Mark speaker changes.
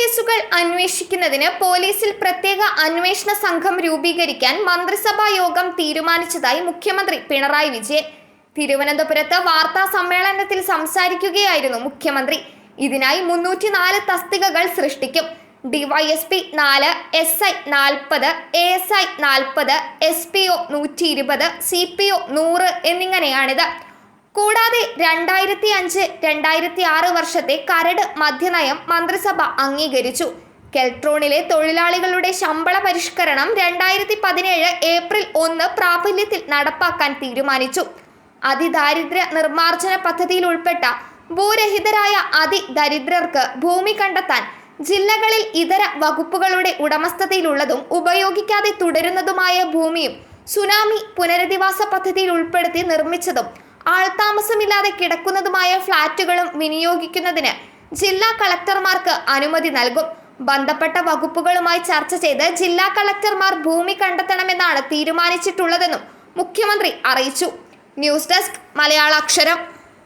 Speaker 1: കേസുകൾ അന്വേഷിക്കുന്നതിന് പോലീസിൽ പ്രത്യേക അന്വേഷണ സംഘം രൂപീകരിക്കാൻ മന്ത്രിസഭാ യോഗം തീരുമാനിച്ചതായി മുഖ്യമന്ത്രി പിണറായി വിജയൻ തിരുവനന്തപുരത്ത് വാർത്താ സമ്മേളനത്തിൽ സംസാരിക്കുകയായിരുന്നു മുഖ്യമന്ത്രി ഇതിനായി മുന്നൂറ്റിനാല് തസ്തികകൾ സൃഷ്ടിക്കും ഡിവൈഎസ്പി നാല് എസ് ഐ നാൽപ്പത് എ എസ് ഐ നാൽപ്പത് എസ് പി ഒ നൂറ്റി ഇരുപത് സി പി ഒ നൂറ് എന്നിങ്ങനെയാണിത് കൂടാതെ രണ്ടായിരത്തി അഞ്ച് രണ്ടായിരത്തി ആറ് വർഷത്തെ കരട് മദ്യനയം മന്ത്രിസഭ അംഗീകരിച്ചു കെൽട്രോണിലെ തൊഴിലാളികളുടെ ശമ്പള പരിഷ്കരണം രണ്ടായിരത്തി പതിനേഴ് ഏപ്രിൽ ഒന്ന് പ്രാബല്യത്തിൽ നടപ്പാക്കാൻ തീരുമാനിച്ചു അതിദാരിദ്ര്യ നിർമ്മാർജ്ജന പദ്ധതിയിൽ ഉൾപ്പെട്ട ഭൂരഹിതരായ അതിദരിദ്രർക്ക് ഭൂമി കണ്ടെത്താൻ ജില്ലകളിൽ ഇതര വകുപ്പുകളുടെ ഉടമസ്ഥതയിലുള്ളതും ഉപയോഗിക്കാതെ തുടരുന്നതുമായ ഭൂമിയും സുനാമി പുനരധിവാസ പദ്ധതിയിൽ ഉൾപ്പെടുത്തി നിർമ്മിച്ചതും ആൾതാമസമില്ലാതെ കിടക്കുന്നതുമായ ഫ്ളാറ്റുകളും വിനിയോഗിക്കുന്നതിന് ജില്ലാ കളക്ടർമാർക്ക് അനുമതി നൽകും ബന്ധപ്പെട്ട വകുപ്പുകളുമായി ചർച്ച ചെയ്ത് ജില്ലാ കളക്ടർമാർ ഭൂമി കണ്ടെത്തണമെന്നാണ് തീരുമാനിച്ചിട്ടുള്ളതെന്നും മുഖ്യമന്ത്രി അറിയിച്ചു ന്യൂസ് ഡെസ്ക് മലയാള അക്ഷരം